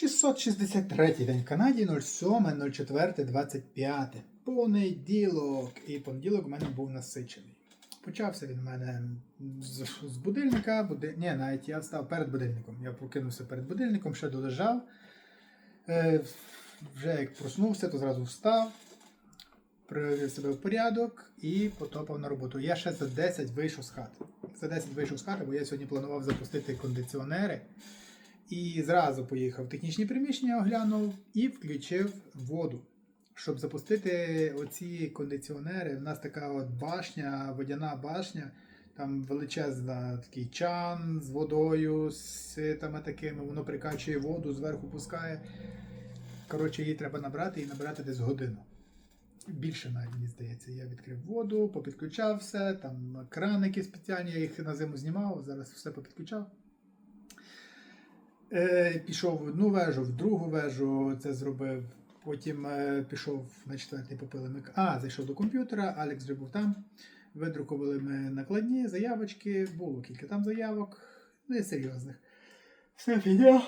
663 день в Канаді 07.04.25. Понеділок. І понеділок у мене був насичений. Почався він у мене з, з будильника. Буди... Ні, навіть я встав перед будильником. Я прокинувся перед будильником, ще долежав. Е, вже як проснувся, то зразу встав, привів себе в порядок і потопав на роботу. Я ще за 10 вийшов з хати. За 10 вийшов з хати, бо я сьогодні планував запустити кондиціонери. І зразу поїхав в технічні приміщення, оглянув і включив воду. Щоб запустити оці кондиціонери, в нас така от башня, водяна башня, там величезна такий чан з водою, з ситами такими, воно прикачує воду, зверху пускає. Коротше, її треба набрати і набрати десь годину. Більше навіть, мені здається, я відкрив воду, попідключав все, там краники спеціальні, я їх на зиму знімав, зараз все попідключав. Е, пішов в одну вежу, в другу вежу це зробив. Потім е, пішов на четвертий попили ми. А, зайшов до комп'ютера, Алекс вже був там. Видрукували ми накладні, заявочки, було кілька там заявок, не серйозних. Все фігня.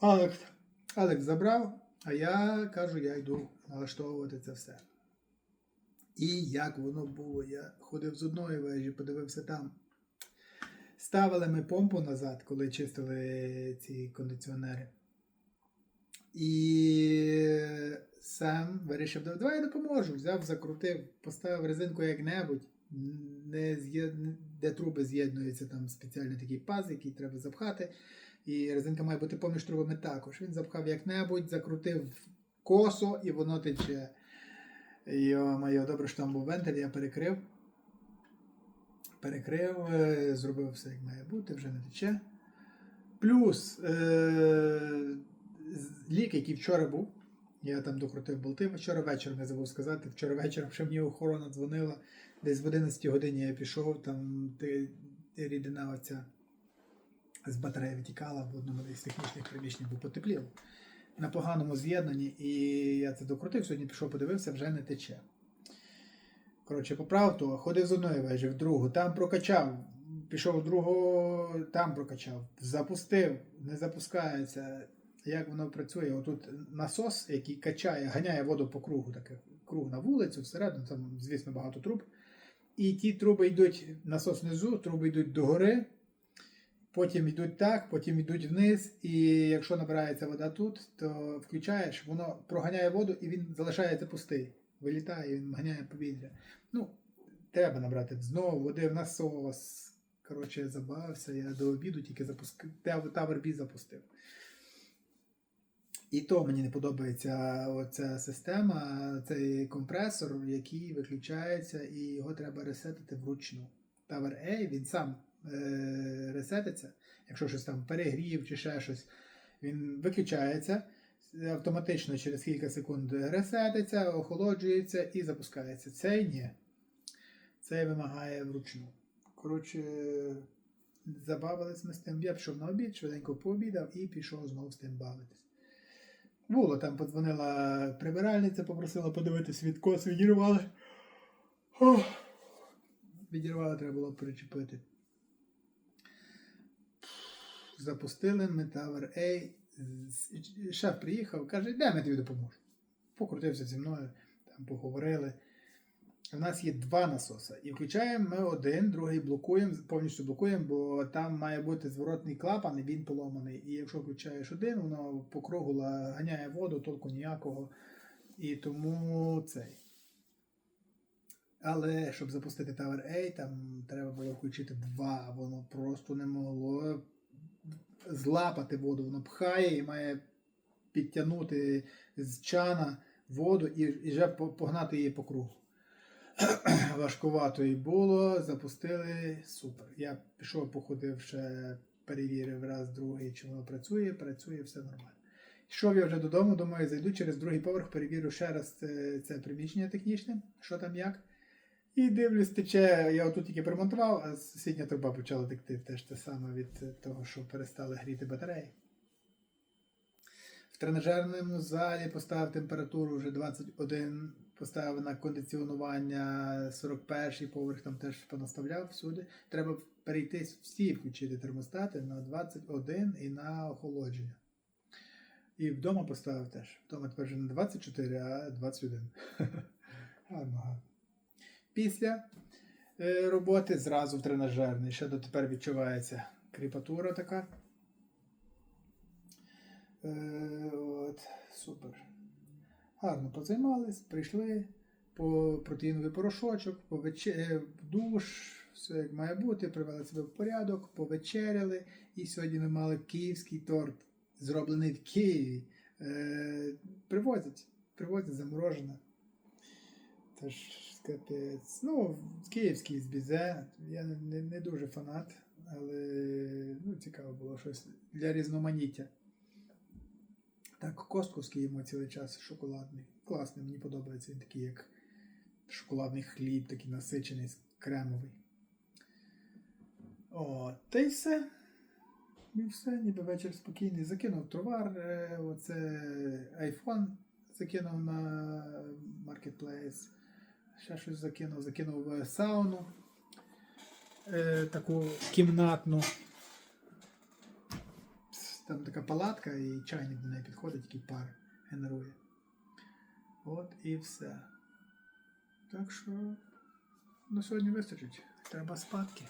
Алекс, Алекс забрав, а я кажу, я йду налаштовувати це все. І як воно було, я ходив з одної вежі, подивився там. Ставили ми помпу назад, коли чистили ці кондиціонери. І сам вирішив, давай я допоможу. Взяв, закрутив, поставив резинку як-небудь, не де труби з'єднуються, там спеціальний такий паз, який треба запхати. І резинка має бути поміж трубами також. Він запхав як-небудь, закрутив косо і воно тече. Йо-моє, добре, що там був вентиль, я перекрив. Перекрив, е, зробив все як має бути, вже не тече. Плюс е- лік, який вчора був, я там докрутив болти. Вчора вечором я забув сказати. Вчора вечором ще мені охорона дзвонила. Десь в 11 годині я пішов, там ти- рідина оця з батареї витікала в одному із технічних приміщень, бо потепліло. На поганому з'єднанні, і я це докрутив. Сьогодні пішов, подивився, вже не тече. Коротше, поправив то, ходив з одної вежі в другу, там прокачав, пішов в другу, там прокачав, запустив, не запускається. Як воно працює? Отут насос, який качає, ганяє воду по кругу, таке круг на вулицю, всередину, там, звісно, багато труб. І ті труби йдуть, насос внизу, труби йдуть догори, потім йдуть так, потім йдуть вниз. І якщо набирається вода тут, то включаєш, воно проганяє воду і він залишається пустий. Вилітає, він ганяє повітря. Ну, треба набрати знову води в насос. Коротше, я забавився, я до обіду тільки запускав, Tower запустив. І то мені не подобається оця система, цей компресор, який виключається, і його треба ресетити вручну. Tower A, він сам е- ресетиться, якщо щось там перегрів чи ще щось, він виключається, автоматично через кілька секунд ресетиться, охолоджується і запускається. Цей ні. Цей вимагає вручну. Коротше, забавились ми з тим. Я пішов на обід, швиденько пообідав і пішов знову з тим бавитись. Було, там подзвонила прибиральниця, попросила подивитись відкос, відірвали. Ох. Відірвали, треба було причепити. Запустили ми Tower A. Шеф приїхав, каже, де ми тобі допоможемо. Покрутився зі мною, там поговорили. У нас є два насоси. І включаємо ми один, другий блокуємо, повністю блокуємо, бо там має бути зворотний клапан, і він поломаний. І якщо включаєш один, воно по кругу ганяє воду, толку ніякого. І тому цей. Але щоб запустити Tower A, там треба було включити два. Воно просто не могло злапати воду. Воно пхає і має підтягнути з чана воду і, і вже погнати її по кругу. Важкувато і було, запустили супер. Я пішов, походив ще перевірив раз, другий, чи воно працює, працює, все нормально. Йшов я вже додому, думаю, зайду через другий поверх, перевірю ще раз це, це приміщення технічне, що там як. І дивлюсь, тече, я отут тільки перемонтував, а сусідня труба почала текти теж те саме від того, що перестали гріти батареї. В тренажерному залі поставив температуру вже 21, поставив на кондиціонування 41 поверх, там теж понаставляв всюди. Треба перейти всі включити термостати на 21 і на охолодження. І вдома поставив теж. Вдома тепер вже не 24, а 21. Гарно, гарно. Після е, роботи зразу в тренажерний. Ще дотепер відчувається кріпатура така. Е, от, супер. Гарно позаймались, прийшли по протеїновий порошочок, повече... е, в душ, все як має бути, привели себе в порядок, повечеряли. І сьогодні ми мали київський торт, зроблений в Києві. Е, привозять, привозять заморожене. Тож, капець. Ну, київський з бізе. Я не, не, дуже фанат, але ну, цікаво було щось для різноманіття. Так, костковський йому цілий час шоколадний. Класний, мені подобається він такий, як шоколадний хліб, такий насичений, кремовий. О, та й все. І все, ніби вечір спокійний. Закинув товар, е, оце iPhone закинув на Marketplace. Ще щось закинув, закинув е, сауну. Е, таку кімнатну. Там така палатка і чайник до неї підходить, який пар генерує. От і все. Так що на сьогодні вистачить. Треба спадки.